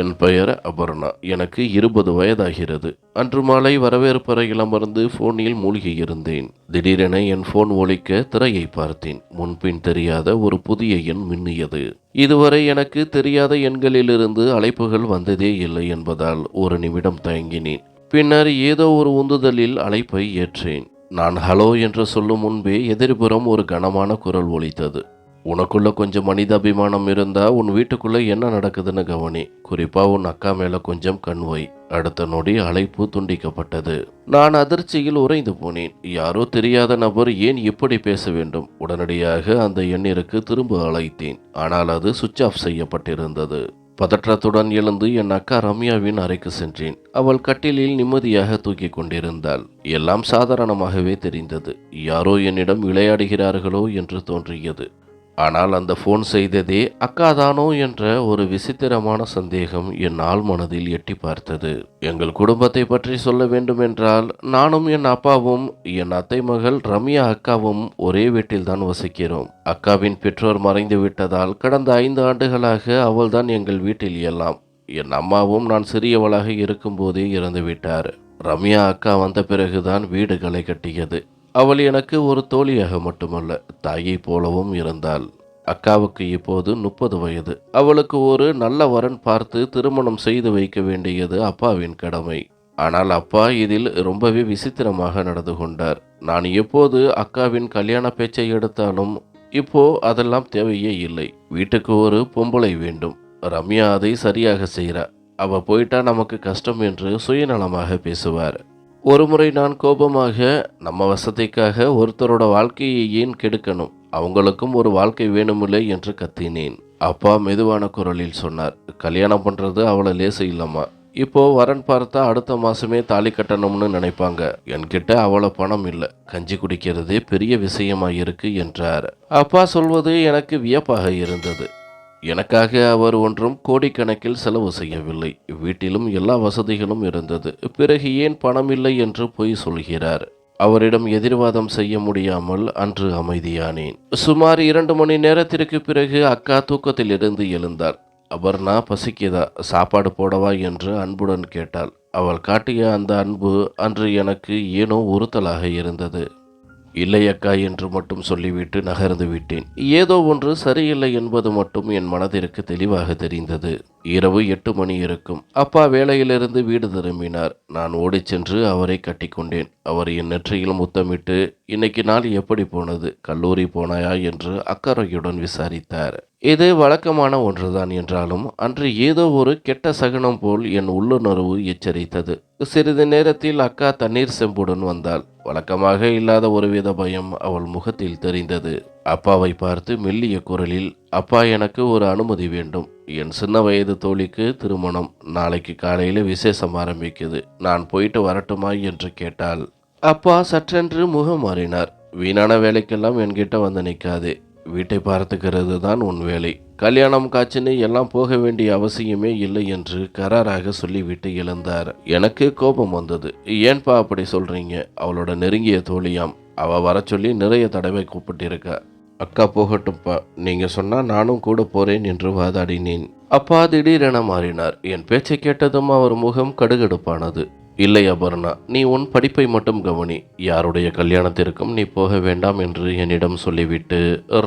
என் பெயர் அபர்ணா. எனக்கு இருபது வயதாகிறது. அன்று மாலை வரவேற்பறையில் அமர்ந்து போனில் மூழ்கி இருந்தேன் திடீரென என் போன் ஒழிக்க திரையை பார்த்தேன். முன்பின் தெரியாத ஒரு புதிய எண் மின்னியது. இதுவரை எனக்கு தெரியாத எண்களிலிருந்து அழைப்புகள் வந்ததே இல்லை என்பதால் ஒரு நிமிடம் தயங்கினேன். பின்னர் ஏதோ ஒரு உந்துதலில் அழைப்பை ஏற்றேன். நான் ஹலோ என்று சொல்லும் முன்பே எதிர்புறம் ஒரு கனமான குரல் ஒலித்தது. உனக்குள்ள கொஞ்சம் மனிதாபிமானம் இருந்தா உன் வீட்டுக்குள்ள என்ன நடக்குதுன்னு கவனி. குறிப்பா உன் அக்கா மேல கொஞ்சம் கண்வை அடுத்த நொடி அழைப்பு துண்டிக்கப்பட்டது. நான் அதிர்ச்சியில் உறைந்து போனேன். யாரோ தெரியாத நபர் ஏன் இப்படி பேச வேண்டும்? உடனடியாக அந்த எண்ணிற்கு திரும்ப அழைத்தேன். ஆனால் அது சுவிட்ச் ஆஃப் செய்யப்பட்டிருந்தது. பதற்றத்துடன் எழுந்து என் அக்கா ரம்யாவின் அறைக்கு சென்றேன். அவள் கட்டிலில் நிம்மதியாக தூக்கிக் கொண்டிருந்தாள். எல்லாம் சாதாரணமாகவே தெரிந்தது. யாரோ என்னிடம் விளையாடுகிறார்களோ என்று தோன்றியது. ஆனால் அந்த ஃபோன் செய்ததே அக்காதானோ என்ற ஒரு விசித்திரமான சந்தேகம் என் ஆள் மனதில் எட்டி பார்த்தது. எங்கள் குடும்பத்தை பற்றி சொல்ல வேண்டுமென்றால் நானும் என் அப்பாவும் என் அத்தை மகள் ரம்யா அக்காவும் ஒரே வீட்டில்தான் வசிக்கிறோம். அக்காவின் பெற்றோர் மறைந்து விட்டதால் கடந்த ஐந்து ஆண்டுகளாக அவள்தான் எங்கள் வீட்டில் எல்லாம் என் அம்மாவும் நான் சிறியவளாக இருக்கும்போதே இறந்து விட்டார் ரம்யா அக்கா வந்த பிறகுதான் வீடுகளை கட்டியது. அவள் எனக்கு ஒரு தோழியாக மட்டுமல்ல தாயை போலவும் இருந்தாள். அக்காவுக்கு இப்போது முப்பது வயது. அவளுக்கு ஒரு நல்ல வரன் பார்த்து திருமணம் செய்து வைக்க வேண்டியது அப்பாவின் கடமை. ஆனால் அப்பா இதில் ரொம்பவே விசித்திரமாக நடந்து கொண்டார். நான் எப்போது அக்காவின் கல்யாண பேச்சை எடுத்தாலும் இப்போ அதெல்லாம் தேவையே இல்லை. வீட்டுக்கு ஒரு பொம்பளை வேண்டும். ரம்யா அதை சரியாக செய்கிறா அவ போயிட்டா நமக்கு கஷ்டம் என்று சுயநலமாக பேசுவார். ஒருமுறை நான் கோபமாக நம்ம வசதிக்காக ஒருத்தரோட வாழ்க்கையை ஏன் கெடுக்கணும்? அவங்களுக்கும் ஒரு வாழ்க்கை வேணுமில்லை என்று கத்தினேன். அப்பா மெதுவான குரலில் சொன்னார் கல்யாணம் பண்ணுறது அவ்வளோ லேசு இல்லம்மா. இப்போ வரன் பார்த்தா அடுத்த மாசமே தாலி கட்டணும்னு நினைப்பாங்க. என்கிட்ட அவ்வளோ பணம் இல்லை. கஞ்சி குடிக்கிறதே பெரிய விஷயமா இருக்கு என்றார். அப்பா சொல்வது எனக்கு வியப்பாக இருந்தது. எனக்காக அவர் ஒன்றும் கோடிக்கணக்கில் செலவு செய்யவில்லை. வீட்டிலும் எல்லா வசதிகளும் இருந்தது. பிறகு ஏன் பணம் இல்லை என்று பொய் சொல்கிறார். அவரிடம் எதிர்வாதம் செய்ய முடியாமல் அன்று அமைதியானேன். சுமார் இரண்டு மணி நேரத்திற்கு பிறகு அக்கா தூக்கத்தில் இருந்து எழுந்தார். அவர் அபர்ணா பசிக்குதா? சாப்பாடு போடவா என்று அன்புடன் கேட்டாள். அவள் காட்டிய அந்த அன்பு அன்று எனக்கு ஏனோ உறுத்தலாக இருந்தது. இல்லை அக்கா என்று மட்டும் சொல்லிவிட்டு நகர்ந்து விட்டேன். ஏதோ ஒன்று சரியில்லை என்பது மட்டும் என் மனதிற்கு தெளிவாக தெரிந்தது. இரவு எட்டு மணி இருக்கும். அப்பா வேலையிலிருந்து வீடு திரும்பினார். நான் ஓடிச் சென்று அவரை கட்டிக்கொண்டேன் அவர் என் நெற்றியில் முத்தமிட்டு இன்னைக்கு நாள் எப்படி போனது? கல்லூரி போனாயா? என்று அக்கறையுடன் விசாரித்தார். இது வழக்கமான ஒன்றுதான் என்றாலும் அன்று ஏதோ ஒரு கெட்ட சகுனம் போல் என் உள்ளுணர்வு எச்சரித்தது. சிறிது நேரத்தில் அக்கா தண்ணீர் செம்புடன் வந்தாள். வழக்கமாக இல்லாத ஒருவித பயம் அவள் முகத்தில் தெரிந்தது. அப்பாவை பார்த்து மெல்லிய குரலில் அப்பா எனக்கு ஒரு அனுமதி வேண்டும். என் சின்ன வயது தோழிக்கு திருமணம். நாளைக்கு காலையில் விசேஷம் ஆரம்பிக்குது. நான் போயிட்டு வரட்டுமா? என்று கேட்டாள். அப்பா சற்றென்று முகம் மாறினார். வீணான வேலைக்கெல்லாம் என்கிட்ட வந்து நிற்காதே வீட்டை பார்த்துக்கிறது தான் உன் வேலை. கல்யாணம் காய்ச்சின்னு எல்லாம் போக வேண்டிய அவசியமே இல்லை என்று கராராக சொல்லிவிட்டு எழுந்தார். எனக்கு கோபம் வந்தது. ஏன்பா அப்படி சொல்றீங்க? அவளோட நெருங்கிய தோழியாம். அவள் வர சொல்லி நிறைய தடவை கூப்பிட்டிருக்கா. அக்கா போகட்டும்ப்பா. நீங்கள் சொன்னால் நானும் கூட போகிறேன் என்று வாதாடினேன். அப்பா திடீரென மாறினார். என் பேச்சை கேட்டதும் அவர் முகம் கடுகடுப்பானது. இல்லை அபர்ணா நீ உன் படிப்பை மட்டும் கவனி. யாருடைய கல்யாணத்திற்கும் நீ போக வேண்டாம் என்று என்னிடம் சொல்லிவிட்டு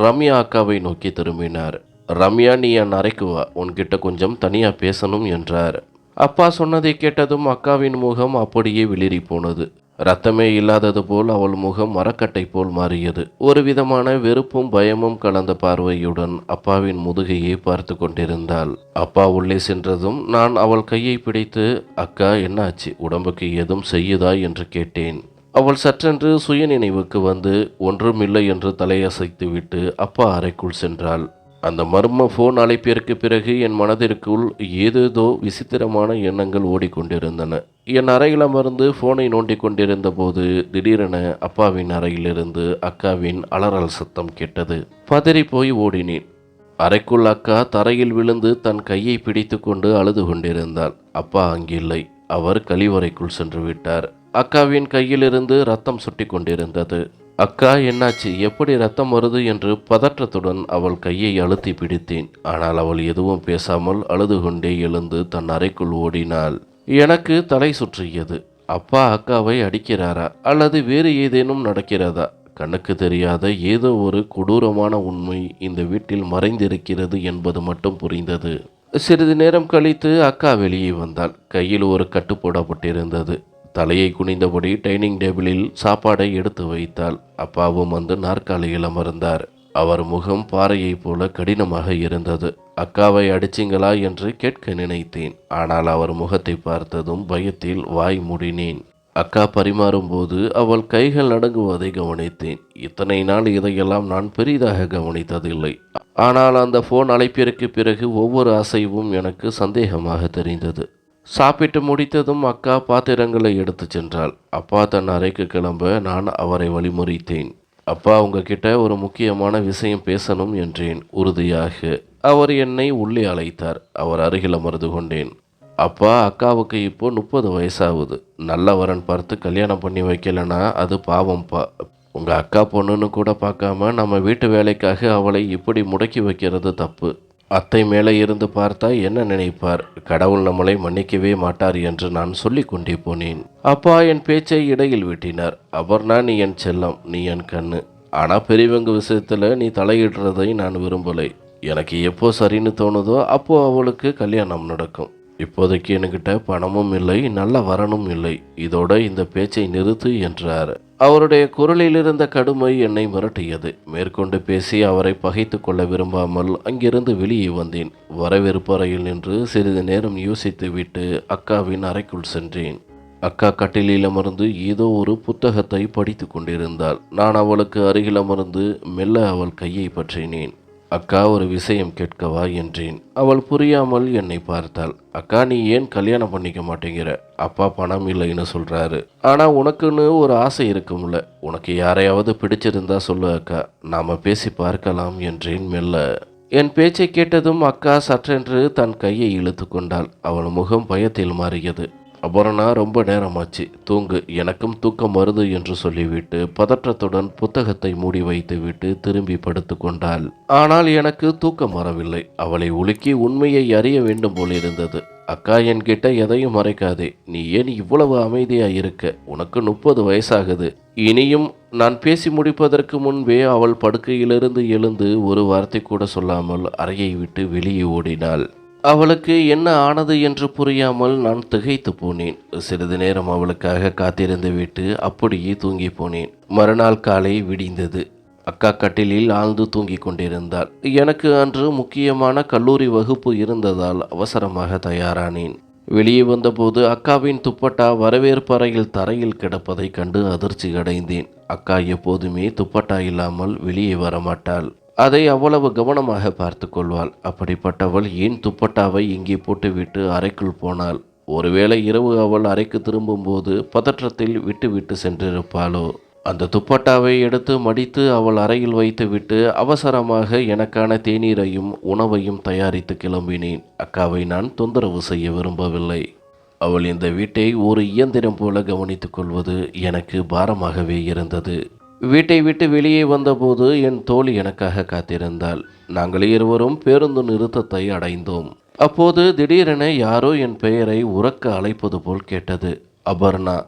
ரம்யா அக்காவை நோக்கி திரும்பினார். ரம்யா நீ என் அறைக்கு வா. உன்கிட்ட கொஞ்சம் தனியாக பேசணும் என்றார். அப்பா சொன்னதை கேட்டதும் அக்காவின் முகம் அப்படியே வெளிரி போனது ரத்தமே இல்லாதது போல் அவள் முகம் மரக்கட்டை போல் மாறியது. ஒரு விதமான வெறுப்பும் பயமும் கலந்த பார்வையுடன் அப்பாவின் முதுகையை பார்த்து கொண்டிருந்தாள். அப்பா உள்ளே சென்றதும் நான் அவள் கையை பிடித்து அக்கா என்னாச்சு? உடம்புக்கு ஏதும் செய்யுதா? என்று கேட்டேன். அவள் சற்றென்று சுயநினைவுக்கு வந்து ஒன்றுமில்லை என்று தலையசைத்துவிட்டு அப்பா அறைக்குள் சென்றாள். அந்த மர்ம ஃபோன் அழைப்பிற்கு பிறகு என் மனதிற்குள் ஏதேதோ விசித்திரமான எண்ணங்கள் ஓடிக்கொண்டிருந்தன. என் அறையில் அமர்ந்து ஃபோனை நோண்டி கொண்டிருந்த போது திடீரென அப்பாவின் அறையிலிருந்து அக்காவின் அலறல் சத்தம் கேட்டது. பதறி போய் ஓடினேன். அறைக்குள் அக்கா தரையில் விழுந்து தன் கையை பிடித்துக்கொண்டு அழுது கொண்டிருந்தாள். அப்பா அங்கில்லை. அவர் கழிவறைக்குள் சென்று விட்டார். அக்காவின் கையிலிருந்து ரத்தம் சுட்டி கொண்டிருந்தது. அக்கா என்னாச்சு? எப்படி ரத்தம் வருது? என்று பதற்றத்துடன் அவள் கையை அழுத்தி பிடித்தேன். ஆனால் அவள் எதுவும் பேசாமல் அழுது கொண்டே எழுந்து தன் அறைக்குள் ஓடினாள். எனக்கு தலை சுற்றியது. அப்பா அக்காவை அடிக்கிறாரா? அல்லது வேறு ஏதேனும் நடக்கிறதா? கண்ணுக்கு தெரியாத ஏதோ ஒரு கொடூரமான உண்மை இந்த வீட்டில் மறைந்திருக்கிறது என்பது மட்டும் புரிந்தது. சிறிது நேரம் கழித்து அக்கா வெளியே வந்தாள். கையில் ஒரு கட்டு போடப்பட்டிருந்தது தலையை குனிந்தபடி டைனிங் டேபிளில் சாப்பாடை எடுத்து வைத்தாள். அப்பாவும் வந்து நாற்காலியில் அமர்ந்தார். அவர் முகம் பாறையைப் போல கடினமாக இருந்தது. அக்காவை அடிச்சிங்களா என்று கேட்க நினைத்தேன். ஆனால் அவர் முகத்தை பார்த்ததும் பயத்தில் வாய் மூடினேன். அக்கா பரிமாறும்போது அவள் கைகள் நடுங்குவதை கவனித்தேன். இத்தனை நாள் இதையெல்லாம் நான் பெரிதாக கவனித்ததில்லை. ஆனால் அந்த ஃபோன் அழைப்பிற்கு பிறகு ஒவ்வொரு அசைவும் எனக்கு சந்தேகமாக தெரிந்தது. சாப்பிட்டு முடித்ததும் அக்கா பாத்திரங்களை எடுத்து சென்றாள். அப்பா தன் அறைக்கு கிளம்ப நான் அவரை வழிமுறைத்தேன். அப்பா உங்ககிட்ட ஒரு முக்கியமான விஷயம் பேசணும் என்றேன். உறுதியாக. அவர் என்னை உள்ளே அழைத்தார். அவர் அருகில் அமர்ந்து கொண்டேன். அப்பா அக்காவுக்கு இப்போ முப்பது வயசாகுது. நல்ல வரன் பார்த்து கல்யாணம் பண்ணி வைக்கலனா அது பாவம்ப்பா உங்கள் அக்கா பொண்ணுன்னு கூட பார்க்காம நம்ம வீட்டு வேலைக்காக அவளை இப்படி முடக்கி வைக்கிறது தப்பு. அத்தை மேலே இருந்து பார்த்தா என்ன நினைப்பார்? கடவுள் நம்மளை மன்னிக்கவே மாட்டார் என்று நான் சொல்லி கொண்டே போனேன். அப்பா என் பேச்சை இடையில் விட்டினார். அபர்ணா நீ என் செல்லம் நீ என் கண்ணு. ஆனால் பெரியவங்க விஷயத்தில் நீ தலையிடுறதை நான் விரும்பலை. எனக்கு எப்போ சரின்னு தோணுதோ அப்போ அவளுக்கு கல்யாணம் நடக்கும். இப்போதைக்கு என்கிட்ட பணமும் இல்லை நல்ல வரனும் இல்லை. இதோட இந்த பேச்சை நிறுத்து என்றார். அவருடைய குரலில் இருந்த கடுமை என்னை மிரட்டியது. மேற்கொண்டு பேசி அவரை பகைத்து கொள்ள விரும்பாமல் அங்கிருந்து வெளியே வந்தேன். வரவேற்பறையில் நின்று சிறிது நேரம் யோசித்து விட்டு அக்காவின் அறைக்குள் சென்றேன். அக்கா கட்டிலில் அமர்ந்து ஏதோ ஒரு புத்தகத்தை படித்து கொண்டிருந்தாள். நான் அவளுக்கு அருகில் அமர்ந்து மெல்ல அவள் கையை பற்றினேன். அக்கா ஒரு விஷயம் கேட்கவா என்றேன். அவள் புரியாமல் என்னை பார்த்தாள். அக்கா நீ ஏன் கல்யாணம் பண்ணிக்க மாட்டேங்கிற? அப்பா பணம் இல்லைன்னு சொல்கிறாரு ஆனால் உனக்குன்னு ஒரு ஆசை இருக்கும்ல. உனக்கு யாரையாவது பிடிச்சிருந்தா சொல்லு அக்கா. நாம் பேசி பார்க்கலாம் என்றேன் மெல்ல. என் பேச்சை கேட்டதும் அக்கா சற்றென்று தன் கையை இழுத்து கொண்டாள். அவள் முகம் பயத்தில் மாறியது. அபரணா ரொம்ப நேரமாச்சு. தூங்கு. எனக்கும் தூக்கம் வருது என்று சொல்லிவிட்டு பதற்றத்துடன் புத்தகத்தை மூடி வைத்துவிட்டு திரும்பி படுத்து கொண்டாள். ஆனால் எனக்கு தூக்கம் வரவில்லை. அவளை உலுக்கி உண்மையை அறிய வேண்டும் போல் இருந்தது. அக்கா என்கிட்ட எதையும் மறைக்காதே. நீ ஏன் இவ்வளவு அமைதியா இருக்க? உனக்கு முப்பது வயசாகுது. இனியும் நான் பேசி முடிப்பதற்கு முன்பே அவள் படுக்கையிலிருந்து எழுந்து ஒரு வார்த்தை கூட சொல்லாமல் அறையை விட்டு வெளியே ஓடினாள். அவளுக்கு என்ன ஆனது என்று புரியாமல் நான் திகைத்து போனேன். சிறிது நேரம் அவளுக்காக காத்திருந்து விட்டு அப்படியே தூங்கி போனேன். மறுநாள் காலை விடிந்தது. அக்கா கட்டிலில் ஆழ்ந்து தூங்கிக் கொண்டிருந்தாள். எனக்கு அன்று முக்கியமான கல்லூரி வகுப்பு இருந்ததால் அவசரமாக தயாரானேன். வெளியே வந்தபோது அக்காவின் துப்பட்டா வரவேற்பறையில் தரையில் கிடப்பதை கண்டு அதிர்ச்சி அடைந்தேன். அக்கா எப்போதுமே துப்பட்டா இல்லாமல் வெளியே வரமாட்டாள். அதை அவ்வளவு கவனமாக பார்த்து கொள்வாள் அப்படிப்பட்டவள் ஏன் துப்பட்டாவை இங்கே போட்டுவிட்டு அறைக்குள் போனாள்? ஒருவேளை இரவு அவள் அறைக்கு திரும்பும்போது பதற்றத்தில் விட்டுவிட்டு சென்றிருப்பாளோ? அந்த துப்பட்டாவை எடுத்து மடித்து அவள் அறையில் வைத்துவிட்டு அவசரமாக எனக்கான தேநீரையும் உணவையும் தயாரித்து கிளம்பினேன். அக்காவை நான் தொந்தரவு செய்ய விரும்பவில்லை. அவள் இந்த வீட்டை ஒரு இயந்திரம் போல கவனித்துக் கொள்வது எனக்கு பாரமாகவே இருந்தது. வீட்டை விட்டு வெளியே வந்தபோது என் தோழி எனக்காக காத்திருந்தாள். நாங்கள் இருவரும் பேருந்து நிறுத்தத்தை அடைந்தோம். அப்போது திடீரென யாரோ என் பெயரை உறக்க அழைப்பது போல் கேட்டது. அபர்ணா.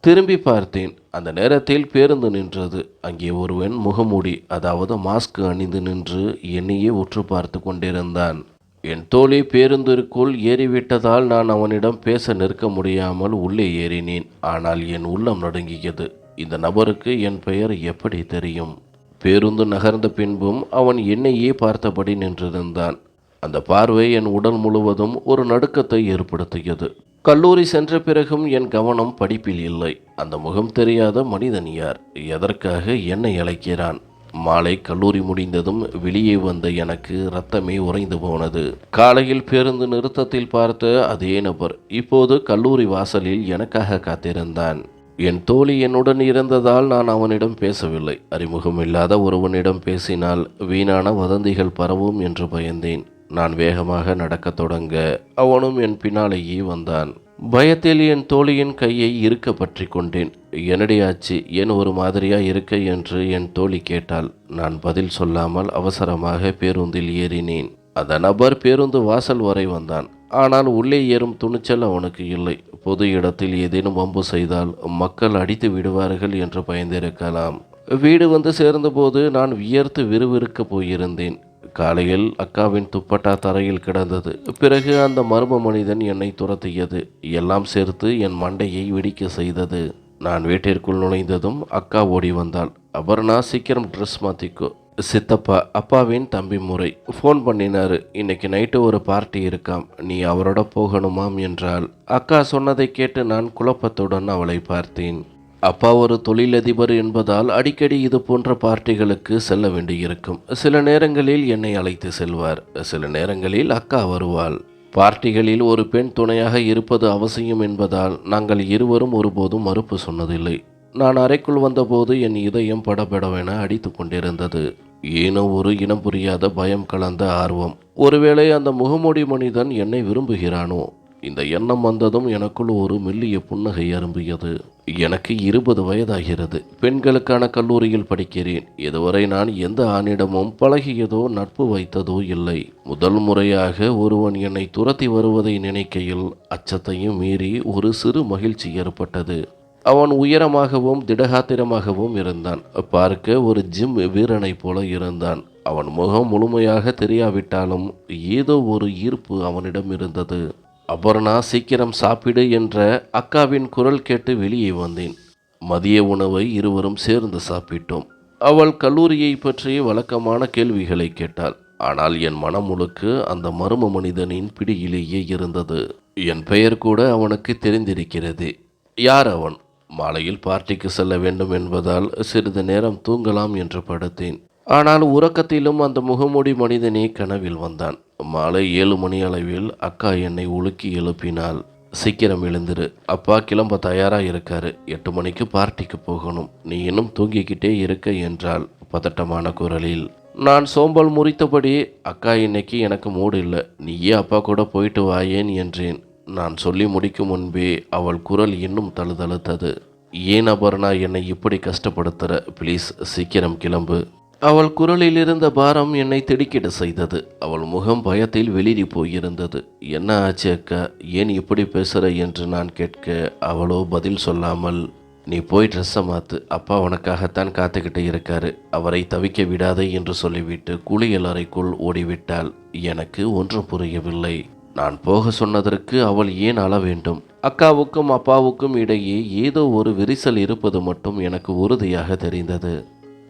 திரும்பி பார்த்தேன். அந்த நேரத்தில் பேருந்து நின்றது. அங்கே ஒருவன் முகமூடி அதாவது மாஸ்க் அணிந்து நின்று என்னையே உற்று பார்த்து கொண்டிருந்தான். என் தோழி பேருந்திற்குள் ஏறிவிட்டதால் நான் அவனிடம் பேச நிற்க முடியாமல் உள்ளே ஏறினேன். ஆனால் என் உள்ளம் நடுங்கியது. இந்த நபருக்கு என் பெயர் எப்படி தெரியும்? பேருந்து நகர்ந்த பின்பும் அவன் என்னையே பார்த்தபடி நின்றிருந்தான். அந்த பார்வை என் உடல் முழுவதும் ஒரு நடுக்கத்தை ஏற்படுத்தியது. கல்லூரி சென்ற பிறகும் என் கவனம் படிப்பில் இல்லை. அந்த முகம் தெரியாத மனிதன் யார்? எதற்காக என்னை அழைக்கிறான்? மாலை கல்லூரி முடிந்ததும் வெளியே வந்த எனக்கு ரத்தமே உறைந்து போனது. காலையில் பேருந்து நிறுத்தத்தில் பார்த்த அதே நபர் இப்போது கல்லூரி வாசலில் எனக்காக காத்திருந்தான். என் தோழி என்னுடன் இருந்ததால் நான் அவனிடம் பேசவில்லை. அறிமுகம் இல்லாத ஒருவனிடம் பேசினால் வீணான வதந்திகள் பரவும் என்று பயந்தேன். நான் வேகமாக நடக்கத் தொடங்க அவனும் என் பின்னாலேயே வந்தான். பயத்தில் என் தோழியின் கையை இறுக்க பற்றி கொண்டேன். என்னடியாச்சு ஏன் ஒரு மாதிரியா இருக்க? என்று என் தோழி கேட்டாள். நான் பதில் சொல்லாமல் அவசரமாக பேருந்தில் ஏறினேன். அந்த நபர் பேருந்து வாசல் வரை வந்தான். ஆனால் உள்ளே ஏறும் துணிச்சல் அவனுக்கு இல்லை. பொது இடத்தில் ஏதேனும் வம்பு செய்தால் மக்கள் அடித்து விடுவார்கள் என்று பயந்திருக்கலாம். வீடு வந்து சேர்ந்தபோது நான் வியர்த்து விறுவிறுக்க போயிருந்தேன். காலையில் அக்காவின் துப்பட்டா தரையில் கிடந்தது. பிறகு அந்த மர்ம மனிதன் என்னை துரத்தியது. எல்லாம் சேர்த்து என் மண்டையை வெடிக்க செய்தது. நான் வீட்டிற்குள் நுழைந்ததும் அக்கா ஓடி வந்தாள். அபர்ணா சீக்கிரம் ட்ரெஸ் மாற்றிக்கோ சித்தப்பா அப்பாவின் தம்பி முறை. ஃபோன் பண்ணினாரு. இன்னைக்கு நைட்டு ஒரு பார்ட்டி இருக்காம். நீ அவரோட போகணுமாம்? என்றாள். அக்கா சொன்னதை கேட்டு நான் குழப்பத்துடன் அவளை பார்த்தேன். அப்பா ஒரு தொழிலதிபர் என்பதால் அடிக்கடி இது போன்ற பார்ட்டிகளுக்கு செல்ல வேண்டியிருக்கும். சில நேரங்களில் என்னை அழைத்து செல்வார். சில நேரங்களில் அக்கா வருவாள். பார்ட்டிகளில் ஒரு பெண் துணையாக இருப்பது அவசியம் என்பதால் நாங்கள் இருவரும் ஒருபோதும் மறுப்பு சொன்னதில்லை. நான் அறைக்குள் வந்தபோது என் இதயம் படபடவென அடித்து கொண்டிருந்தது. ஏனோ ஒரு இனம் புரியாத பயம் கலந்த ஆர்வம். ஒருவேளை அந்த முகமூடி மனிதன் என்னை விரும்புகிறானோ? இந்த எண்ணம் வந்ததும் எனக்குள் ஒரு மெல்லிய புன்னகை அரும்பியது. எனக்கு இருபது வயதாகிறது. பெண்களுக்கான கல்லூரியில் படிக்கிறேன். இதுவரை நான் எந்த ஆணிடமும் பழகியதோ நட்பு வைத்ததோ இல்லை. முதல் முறையாக ஒருவன் என்னை துரத்தி வருவதை நினைக்கையில் அச்சத்தையும் மீறி ஒரு சிறு மகிழ்ச்சி ஏற்பட்டது. அவன் உயரமாகவும் திடகாத்திரமாகவும் இருந்தான். பார்க்க ஒரு ஜிம் வீரனைப் போல இருந்தான். அவன் முகம் முழுமையாக தெரியாவிட்டாலும் ஏதோ ஒரு ஈர்ப்பு அவனிடம் இருந்தது. அபர்ணா சீக்கிரம் சாப்பிடு என்ற அக்காவின் குரல் கேட்டு வெளியே வந்தேன். மதிய உணவை இருவரும் சேர்ந்து சாப்பிட்டோம். அவள் கல்லூரியை பற்றி வழக்கமான கேள்விகளை கேட்டாள். ஆனால் என் மனம் முழுக்க அந்த மர்ம மனிதனின் பிடியிலேயே இருந்தது. என் பெயர் கூட அவனுக்கு தெரிந்திருக்கிறது. யார் அவன்? மாலையில் பார்ட்டிக்கு செல்ல வேண்டும் என்பதால் சிறிது நேரம் தூங்கலாம் என்று படுத்தேன். ஆனால் உறக்கத்திலும் அந்த முகமூடி மனிதனே கனவில் வந்தான். மாலை ஏழு மணி அளவில் அக்கா என்னை உலுக்கி எழுப்பினாள். சீக்கிரம் எழுந்துரு. அப்பா கிளம்ப தயாராக இருக்காரு. எட்டு மணிக்கு பார்ட்டிக்கு போகணும். நீ இன்னும் தூங்கிக்கிட்டே இருக்க என்றாள் பதட்டமான குரலில். நான் சோம்பல் முறித்தபடி அக்கா இன்னைக்கு எனக்கு மூடு இல்லை. நீயே அப்பா கூட போயிட்டு வாயேன் என்றேன். நான் சொல்லி முடிக்கும் முன்பே அவள் குரல் இன்னும் தழுதழுத்தது. ஏன் அபர்ணா என்னை இப்படி கஷ்டப்படுத்துற? ப்ளீஸ் சீக்கிரம் கிளம்பு. அவள் குரலில் இருந்த பாரம் என்னை திடுக்கிட செய்தது. அவள் முகம் பயத்தில் வெளிரி போயிருந்தது. என்ன ஆச்சு அக்கா? ஏன் இப்படி பேசுற? என்று நான் கேட்க அவளோ பதில் சொல்லாமல் நீ போய் ட்ரெஸ்ஸை மாத்து. அப்பா உனக்காகத்தான் காத்துக்கிட்டு இருக்காரு. அவரை தவிக்க விடாதே என்று சொல்லிவிட்டு குளியல் அறைக்குள் ஓடிவிட்டாள். எனக்கு ஒன்றும் புரியவில்லை. நான் போக சொன்னதற்கு அவள் ஏன் அழ வேண்டும்? அக்காவுக்கும் அப்பாவுக்கும் இடையே ஏதோ ஒரு விரிசல் இருப்பது மட்டும் எனக்கு உறுதியாக தெரிந்தது.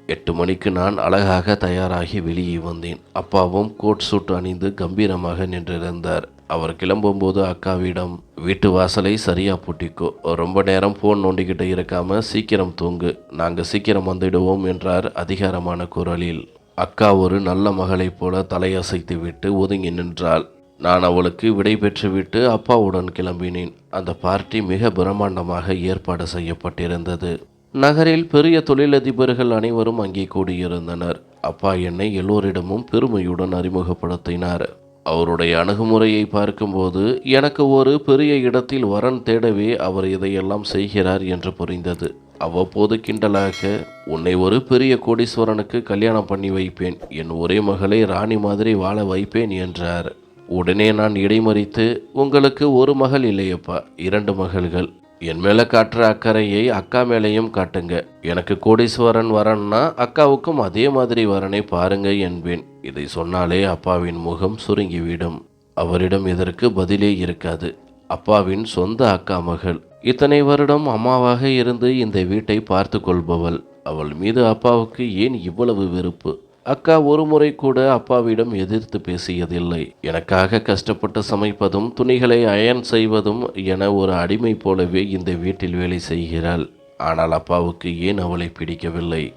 எட்டு மணிக்கு நான் அழகாக தயாராகி வெளியே வந்தேன். அப்பாவும் கோட் சூட் அணிந்து கம்பீரமாக நின்றிருந்தார். அவர் கிளம்பும்போது அக்காவிடம் வீட்டு வாசலை சரியா பூட்டிக்கோ. ரொம்ப நேரம் ஃபோன் நோண்டிக்கிட்டு இருக்காம சீக்கிரம் தூங்கு. நாங்கள் சீக்கிரம் வந்துடுவோம் என்றார் அதிகாரமான குரலில். அக்கா ஒரு நல்ல மகளைப் போல தலையசைத்து விட்டு ஒதுங்கி நின்றாள். நான் அவளுக்கு விடை பெற்றுவிட்டு அப்பாவுடன் கிளம்பினேன். அந்த பார்ட்டி மிக பிரம்மாண்டமாக ஏற்பாடு செய்யப்பட்டிருந்தது. நகரில் பெரிய தொழிலதிபர்கள் அனைவரும் அங்கே கூடியிருந்தனர். அப்பா என்னை எல்லோரிடமும் பெருமையுடன் அறிமுகப்படுத்தினார். அவருடைய அணுகுமுறையை பார்க்கும்போது எனக்கு ஒரு பெரிய இடத்தில் வரன் தேடவே அவர் இதையெல்லாம் செய்கிறார் என்று புரிந்தது. அவ்வப்போது கிண்டலாக உன்னை ஒரு பெரிய கோடீஸ்வரனுக்கு கல்யாணம் பண்ணி வைப்பேன். என் ஒரே மகளை ராணி மாதிரி வாழ வைப்பேன் என்றார். உடனே நான் இடைமறித்து உங்களுக்கு ஒரு மகள் இல்லையப்பா இரண்டு மகள்கள். என் மேலே காட்டுற அக்கறையை அக்கா மேலேயும் காட்டுங்க. எனக்கு கோடீஸ்வரன் வரன்னா அக்காவுக்கும் அதே மாதிரி வரனை பாருங்க என்பேன். இதை சொன்னாலே அப்பாவின் முகம் சுருங்கிவிடும். அவரிடம் இதற்கு பதிலே இருக்காது. அப்பாவின் சொந்த அக்கா மகள். இத்தனை வருடம் அம்மாவாக இருந்து இந்த வீட்டை பார்த்து கொள்பவள். அவள் மீது அப்பாவுக்கு ஏன் இவ்வளவு வெறுப்பு? அக்கா ஒரு முறை கூட அப்பாவிடம் எதிர்த்து பேசியதில்லை. எனக்காக கஷ்டப்பட்டு சமைப்பதும் துணிகளை அயன் செய்வதும் என ஒரு அடிமை போலவே இந்த வீட்டில் வேலை செய்கிறாள். ஆனால் அப்பாவுக்கு ஏன் அவளை பிடிக்கவில்லை?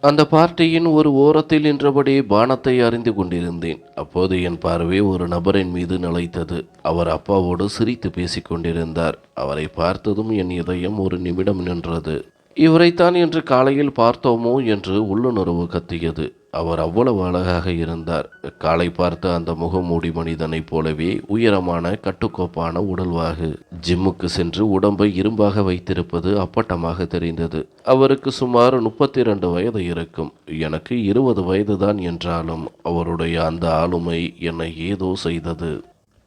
அந்த பார்ட்டியின் ஒரு ஓரத்தில் நின்றபடி பானத்தை அறிந்து கொண்டிருந்தேன். அப்போது என் பார்வை ஒரு நபரின் மீது நிலைத்தது. அவர் அப்பாவோடு சிரித்து பேசிக் கொண்டிருந்தார். அவரை பார்த்ததும் என் இதயம் ஒரு நிமிடம் நின்றது. இவரைத்தான் இன்று காலையில் பார்த்தோமோ? என்று உள்ளுணர்வு கத்தியது. அவர் அவ்வளவு அழகாக இருந்தார். காலை பார்த்த அந்த முகமூடி மனிதனைப் போலவே உயரமான கட்டுக்கோப்பான உடல்வாகு. ஜிம்முக்கு சென்று உடம்பை இரும்பாக வைத்திருப்பது அப்பட்டமாக தெரிந்தது. அவருக்கு சுமார் முப்பத்தி இரண்டு வயது இருக்கும். எனக்கு இருபது வயதுதான் என்றாலும் அவருடைய அந்த ஆளுமை என்னை ஏதோ செய்தது.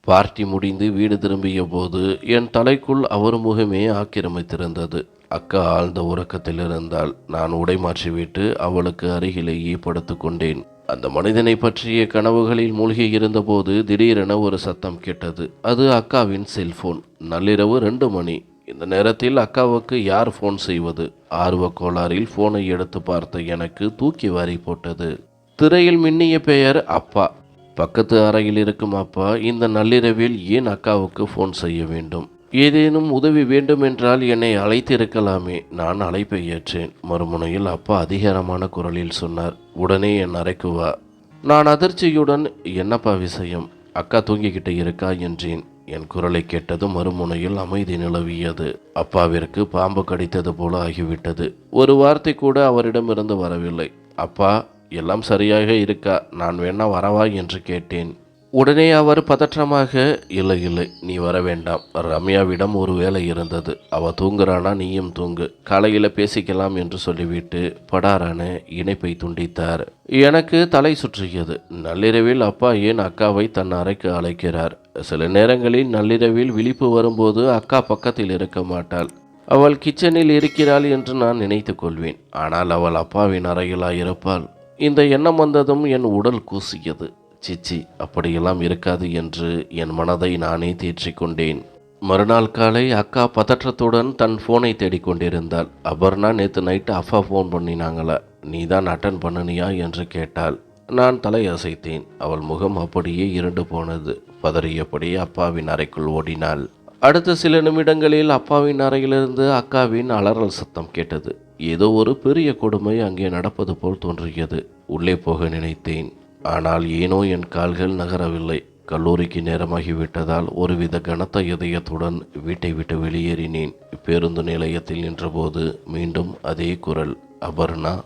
பார்ட்டி முடிந்து வீடு திரும்பிய போது என் தலைக்குள் அவர் முகமே ஆக்கிரமித்திருந்தது. அக்கா ஆழ்ந்த உறக்கத்தில் இருந்தால் நான் உடை மாற்றிவிட்டு அவளுக்கு அருகிலேயே படுத்து கொண்டேன். அந்த மனிதனை பற்றிய கனவுகளில் மூழ்கி இருந்தபோது திடீரென ஒரு சத்தம் கேட்டது. அது அக்காவின் செல்போன். நள்ளிரவு ரெண்டு மணி. இந்த நேரத்தில் அக்காவுக்கு யார் ஃபோன் செய்வது? ஆர்வ கோளாறில் ஃபோனை எடுத்து பார்த்த எனக்கு தூக்கி வாரி போட்டது. திரையில் மின்னிய பெயர் அப்பா. பக்கத்து அறையில் இருக்கும் அப்பா இந்த நள்ளிரவில் ஏன் அக்காவுக்கு ஃபோன் செய்ய வேண்டும்? ஏதேனும் உதவி வேண்டுமென்றால் என்னை அழைத்திருக்கலாமே. நான் அழைப்பை ஏற்றேன். மறுமுனையில் அப்பா அதிகாரமான குரலில் சொன்னார். உடனே என் அறைக்கு வா. நான் அதிர்ச்சியுடன் என்னப்பா விஷயம்? அக்கா தூங்கிக்கிட்டு இருக்கா? என்றேன். என் குரலை கேட்டது மறுமுனையில் அமைதி நிலவியது. அப்பாவிற்கு பாம்பு கடித்தது போல ஆகிவிட்டது. ஒரு வார்த்தை கூட அவரிடமிருந்து வரவில்லை. அப்பா எல்லாம் சரியாக இருக்கா? நான் வேணா வரவா? என்று கேட்டேன். உடனே அவர் பதற்றமாக இல்லை இல்லை நீ வர வேண்டாம். ரம்யாவிடம் ஒரு வேலை இருந்தது. அவ தூங்குறானா நீயும் தூங்கு. காலையில் பேசிக்கலாம் என்று சொல்லிவிட்டு படாரான இணைப்பை துண்டித்தார். எனக்கு தலை சுற்றியது நள்ளிரவில் அப்பா ஏன் அக்காவை தன் அறைக்கு அழைக்கிறார்? சில நேரங்களில் நள்ளிரவில் விழிப்பு வரும்போது அக்கா பக்கத்தில் இருக்க மாட்டாள். அவள் கிச்சனில் இருக்கிறாள் என்று நான் நினைத்து கொள்வேன். ஆனால் அவள் அப்பாவின் அறையிலா இருப்பாள்? இந்த எண்ணம் வந்ததும் என் உடல் கூசியது. சிச்சி அப்படியெல்லாம் இருக்காது என்று என் மனதை நானே தேற்றிக்கொண்டேன் மறுநாள் காலை அக்கா பதற்றத்துடன் தன் ஃபோனை தேடிக்கொண்டிருந்தாள் அபர்ணா நேற்று நைட்டு அப்பா ஃபோன் பண்ணினாங்களா? நீ தான் அட்டன் பண்ணுனியா? என்று கேட்டாள். நான் தலையசைத்தேன். அவள் முகம் அப்படியே இருண்டு போனது. பதறியபடி அப்பாவின் அறைக்குள் ஓடினாள். அடுத்த சில நிமிடங்களில் அப்பாவின் அறையிலிருந்து அக்காவின் அலறல் சத்தம் கேட்டது. ஏதோ ஒரு பெரிய கொடுமை அங்கே நடப்பது போல் தோன்றியது. உள்ளே போக நினைத்தேன். ஆனால் ஏனோ என் கால்கள் நகரவில்லை. கல்லூரிக்கு நேரமாகிவிட்டதால் ஒருவித கனத்த இதயத்துடன் வீட்டை விட்டு வெளியேறினேன். பேருந்து நிலையத்தில் நின்றபோது மீண்டும் அதே குரல் அபர்ணா?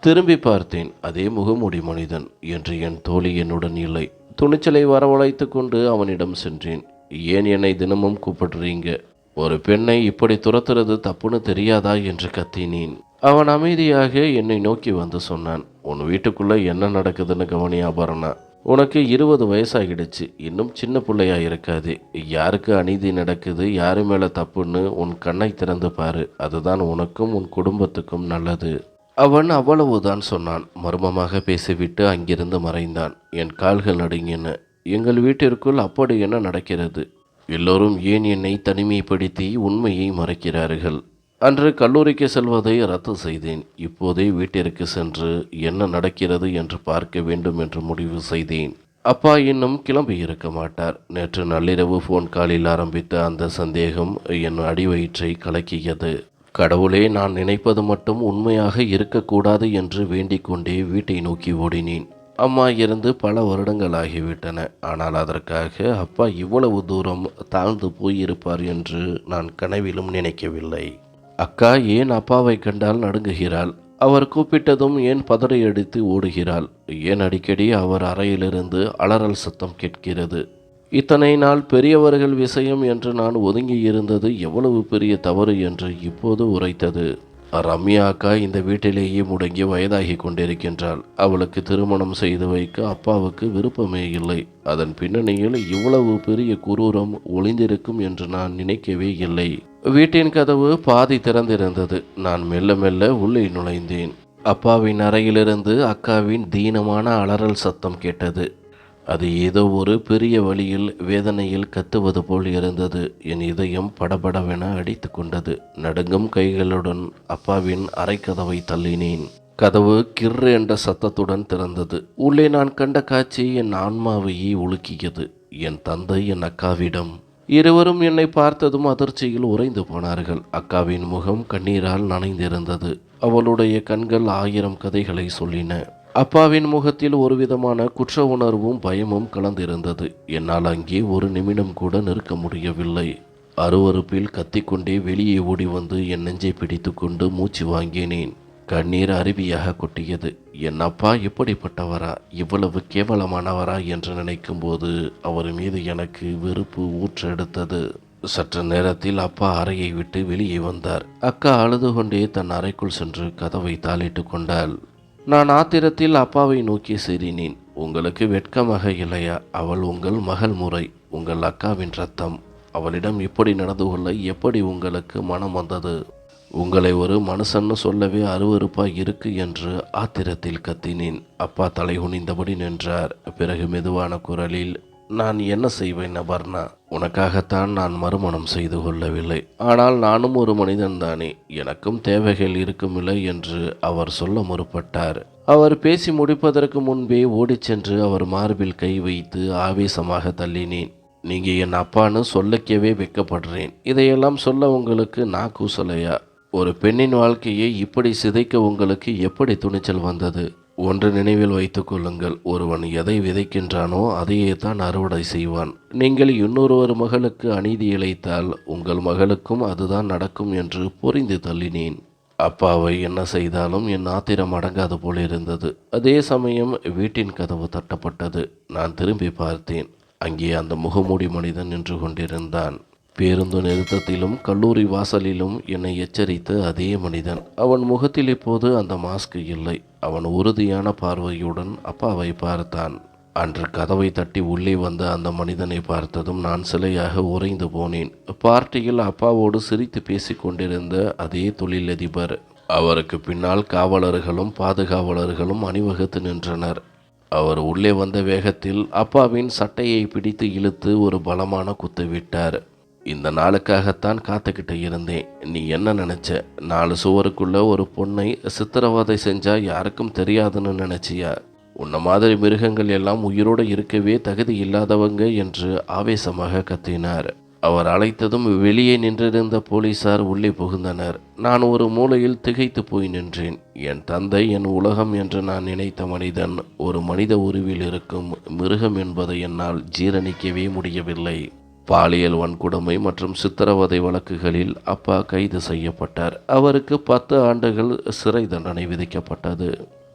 திரும்பி பார்த்தேன் அதே முகமூடி மனிதன் என்று என் தோழி என்னுடன் இல்லை. துணிச்சலை வரவழைத்து கொண்டு அவனிடம் சென்றேன். ஏன் என்னை தினமும் கூப்பிடுறீங்க? ஒரு பெண்ணை இப்படி துரத்துறது தப்புன்னு தெரியாதா என்று கத்தினேன். அவன் அமைதியாக என்னை நோக்கி வந்து சொன்னான் உன் வீட்டுக்குள்ள என்ன நடக்குதுன்னு கவனியாபரணா உனக்கு இருபது வயசாகிடுச்சு இன்னும் சின்ன பிள்ளையா இருக்காது. யாருக்கு அநீதி நடக்குது யாரு மேல தப்புன்னு உன் கண்ணை திறந்து பாரு. அதுதான் உனக்கும் உன் குடும்பத்துக்கும் நல்லது. அவன் அவ்வளவுதான் சொன்னான். மர்மமாக பேசிவிட்டு அங்கிருந்து மறைந்தான். என் கால்கள் நடுங்கின. எங்கள் வீட்டிற்குள் அப்படி என்ன நடக்கிறது? எல்லோரும் ஏன் என்னை தனிமைப்படுத்தி உண்மையை மறைக்கிறார்கள்? அன்று கல்லூரிக்கு செல்வதை ரத்து செய்தேன். இப்போதே வீட்டிற்கு சென்று என்ன நடக்கிறது என்று பார்க்க வேண்டும் என்று முடிவு செய்தேன். அப்பா இன்னும் கிளம்பி இருக்க மாட்டார். நேற்று நள்ளிரவு ஃபோன் காலில் ஆரம்பித்த அந்த சந்தேகம் என் அடிவயிற்றை கலக்கியது. கடவுளே நான் நினைப்பது மட்டும் உண்மையாக இருக்கக்கூடாது என்று வேண்டிக் கொண்டே வீட்டை நோக்கி ஓடினேன். அம்மா இருந்து பல வருடங்கள் ஆகிவிட்டன ஆனால் அதற்காக அப்பா இவ்வளவு தூரம் தாழ்ந்து போயிருப்பார் என்று நான் கனவிலும் நினைக்கவில்லை. அக்கா ஏன் அப்பாவை கண்டால் நடுங்குகிறாள்? அவர் கூப்பிட்டதும் ஏன் பதறையடித்து ஓடுகிறாள்? ஏன் அடிக்கடி அவர் அறையிலிருந்து அலறல் சத்தம் கேட்கிறது? இத்தனை நாள் பெரியவர்கள் விஷயம் என்று நான் ஒதுங்கி இருந்தது எவ்வளவு பெரிய தவறு என்று இப்போது உரைத்தது. ரம்யா அக்கா இந்த வீட்டிலேயே முடங்கி வயதாகி கொண்டிருக்கின்றாள் அவளுக்கு திருமணம் செய்து வைக்க அப்பாவுக்கு விருப்பமே இல்லை. அதன் பின்னணியில் இவ்வளவு பெரிய குரூரம் ஒளிந்திருக்கும் என்று நான் நினைக்கவே இல்லை. வீட்டின் கதவு பாதி திறந்திருந்தது. நான் மெல்ல மெல்ல உள்ளே நுழைந்தேன். அப்பாவின் அறையிலிருந்து அக்காவின் தீனமான அலறல் சத்தம் கேட்டது. அது ஏதோ ஒரு பெரிய வழியில் வேதனையில் கத்துவது போல் இருந்தது. என் இதயம் படபடவென அடித்து கொண்டது. நடுங்கும் கைகளுடன் அப்பாவின் அரைக்கதவை தள்ளினேன். கதவு கிர் என்ற சத்தத்துடன் திறந்தது. உள்ளே நான் கண்ட காட்சி என் ஆன்மாவையே உலுக்கியது. என் தந்தை என் அக்காவிடம் இருவரும் என்னை பார்த்ததும் அதிர்ச்சியில் உறைந்து போனார்கள். அக்காவின் முகம் கண்ணீரால் நனைந்திருந்தது. அவளுடைய கண்கள் ஆயிரம் கதைகளை சொல்லின. அப்பாவின் முகத்தில் ஒரு விதமான குற்ற உணர்வும் பயமும் கலந்திருந்தது. என்னால் அங்கே ஒரு நிமிடம் கூட நிற்க முடியவில்லை. அருவருப்பில் கத்திக்கொண்டே வெளியே ஓடி வந்து என் நெஞ்சை பிடித்துக்கொண்டு மூச்சு வாங்கினேன். கண்ணீர் அருவியாக கொட்டியது. என் அப்பா இப்படிப்பட்டவரா இவ்வளவு கேவலமானவரா? என்று நினைக்கும்போது அவர் மீது எனக்கு வெறுப்பு ஊற்றெடுத்தது. சற்று நேரத்தில் அப்பா அறையை விட்டு வெளியே வந்தார். அக்கா அழுது கொண்டே தன் அறைக்குள் சென்று கதவை தாளிட்டு கொண்டாள். நான் ஆத்திரத்தில் அப்பாவை நோக்கி சிறினேன் உங்களுக்கு வெட்கமாக இல்லையா? அவள் உங்கள் மகள் முறை. உங்கள் அக்காவின் ரத்தம். அவளிடம் இப்படி நடந்து கொள்ள எப்படி உங்களுக்கு மனம் வந்தது? உங்களை ஒரு மனுஷன்னு சொல்லவே அருவறுப்பாக இருக்கு என்று ஆத்திரத்தில் கத்தினேன். அப்பா தலை குனிந்தபடி நின்றார். பிறகு மெதுவான குரலில் நான் என்ன செய்வேன் அபர்ணா உனக்காகத்தான் நான் மறுமணம் செய்து கொள்ளவில்லை. ஆனால் நானும் ஒரு மனிதன் தானே எனக்கும் தேவைகள் இருக்குமில்லை என்று அவர் சொல்ல முற்பட்டார். அவர் பேசி முடிப்பதற்கு முன்பே ஓடிச் சென்று அவர் மார்பில் கை வைத்து ஆவேசமாக தள்ளினேன். நீங்க என் அப்பான்னு சொல்லக்கவே வெட்கப்படுறேன் இதையெல்லாம் சொல்ல உங்களுக்கு நான் கூசலையா? ஒரு பெண்ணின் வாழ்க்கையை இப்படி சிதைக்க உங்களுக்கு எப்படி துணிச்சல் வந்தது? ஒன்று நினைவில் வைத்துக் கொள்ளுங்கள். ஒருவன் எதை விதைக்கின்றானோ அதையே தான் அறுவடை செய்வான். நீங்கள் இன்னொருவர் மகளுக்கு அநீதி இழைத்தால் உங்கள் மகளுக்கும் அதுதான் நடக்கும் என்று புரிந்து தள்ளினேன். அப்பாவை என்ன செய்தாலும் என் ஆத்திரம் அடங்காது போல இருந்தது. அதே சமயம் வீட்டின் கதவு தட்டப்பட்டது. நான் திரும்பி பார்த்தேன். அங்கே அந்த முகமூடி மனிதன் நின்று கொண்டிருந்தான். பேருந்து நிறுத்தத்திலும் கல்லூரி வாசலிலும் என்னை எச்சரித்த அதே மனிதன். அவன் முகத்தில் இப்போது அந்த மாஸ்க் இல்லை. அவன் உறுதியான பார்வையுடன் அப்பாவை பார்த்தான். அன்று கதவை தட்டி உள்ளே வந்த அந்த மனிதனை பார்த்ததும் நான் சிலையாக உறைந்து போனேன். பார்ட்டியில் அப்பாவோடு சிரித்து பேசிக் கொண்டிருந்த அதே தொழிலதிபர். அவருக்கு பின்னால் காவலர்களும் பாதுகாவலர்களும் அணிவகுத்து நின்றனர். அவர் உள்ளே வந்த வேகத்தில் அப்பாவின் சட்டையை பிடித்து இழுத்து ஒரு பலமான குத்து விட்டார். இந்த நாளுக்காகத்தான் காத்துக்கிட்டு இருந்தேன். நீ என்ன நினச்ச? நாலு சுவருக்குள்ள ஒரு பொண்ணை சித்திரவதை செஞ்சா யாருக்கும் தெரியாதுன்னு நினச்சியா? உன்ன மாதிரி மிருகங்கள் எல்லாம் உயிரோடு இருக்கவே தகுதி இல்லாதவங்க என்று ஆவேசமாக கத்தினார். அவர் அழைத்ததும் வெளியே நின்றிருந்த போலீசார் உள்ளே புகுந்தனர். நான் ஒரு மூலையில் திகைத்து போய் நின்றேன். என் தந்தை என் உலகம் என்று நான் நினைத்த மனிதன் ஒரு மனித உருவில் இருக்கும் மிருகம் என்பதை என்னால் ஜீரணிக்கவே முடியவில்லை. பாலியல் வன்கொடுமை மற்றும் சித்திரவதை வழக்குகளில் அப்பா கைது செய்யப்பட்டார். அவருக்கு பத்து ஆண்டுகள் சிறை தண்டனை விதிக்கப்பட்டது.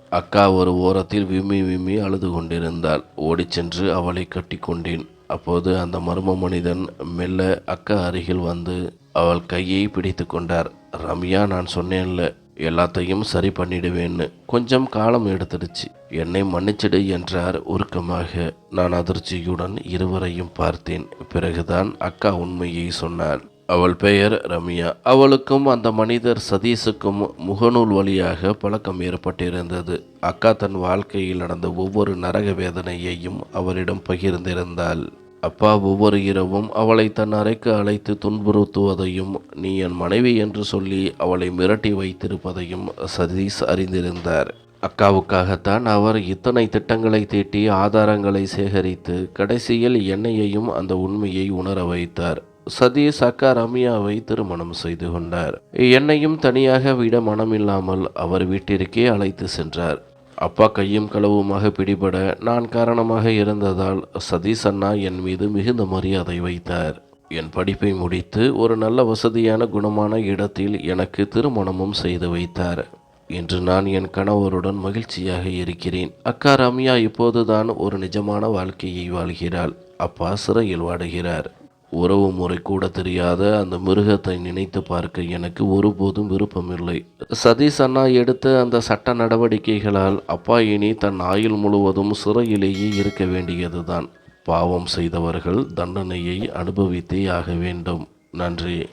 அக்கா ஒரு ஓரத்தில் விம்மி விம்மி அழுது கொண்டிருந்தாள். ஓடிச்சென்று அவளை கட்டிக்கொண்டேன் அப்போது அந்த மர்ம மனிதன் மெல்ல அக்கா அருகில் வந்து அவள் கையை பிடித்து கொண்டார். ரம்யா நான் சொன்னேன்ல எல்லாத்தையும் சரி பண்ணிடுவேன்னு கொஞ்சம் காலம் எடுத்துடுச்சு. என்னை மன்னிச்சிடு என்றார் உருக்கமாக. நான் அதிர்ச்சியுடன் இருவரையும் பார்த்தேன். பிறகுதான் அக்கா உண்மையை சொன்னாள். அவள் பெயர் ரம்யா. அவளுக்கும் அந்த மனிதர் சதீஷுக்கும் முகநூல் வழியாக பழக்கம் ஏற்பட்டிருந்தது. அக்கா தன் வாழ்க்கையில் நடந்த ஒவ்வொரு நரக வேதனையையும் அவரிடம் பகிர்ந்திருந்தாள். அப்பா ஒவ்வொரு இரவும் அவளை தன் அறைக்கு அழைத்து துன்புறுத்துவதையும் நீ என் மனைவி என்று சொல்லி அவளை மிரட்டி வைத்திருப்பதையும் சதீஷ் அறிந்திருந்தார். அக்காவுக்காகத்தான் அவர் இத்தனை திட்டங்களை தீட்டி ஆதாரங்களை சேகரித்து கடைசியில் என்னையையும் அந்த உண்மையை உணர வைத்தார். சதீஷ் அக்கா ரம்யாவை திருமணம் செய்து கொண்டார். என்னையும் தனியாக விட மனமில்லாமல் அவர் வீட்டிற்கே அழைத்து சென்றார். அப்பா கையும் களவுமாக பிடிபட நான் காரணமாக இருந்ததால் சதீஷ் அண்ணா என் மீது மிகுந்த மரியாதை வைத்தார். என் படிப்பை முடித்து ஒரு நல்ல வசதியான குணமான இடத்தில் எனக்கு திருமணமும் செய்து வைத்தார். இன்று நான் என் கணவருடன் மகிழ்ச்சியாக இருக்கிறேன். அக்கா ரம்யா இப்போதுதான் ஒரு நிஜமான வாழ்க்கையை வாழ்கிறாள். அப்பா சிறையில் வாடுகிறார். உறவு முறை கூட தெரியாத அந்த மிருகத்தை நினைத்து பார்க்க எனக்கு ஒருபோதும் விருப்பமில்லை. சதீஷ் அண்ணா எடுத்த அந்த சட்ட நடவடிக்கைகளால் அப்பா இனி தன் ஆயுள் முழுவதும் சிறையிலேயே இருக்க வேண்டியதுதான். பாவம் செய்தவர்கள் தண்டனையை அனுபவித்தே ஆக வேண்டும். நன்றி.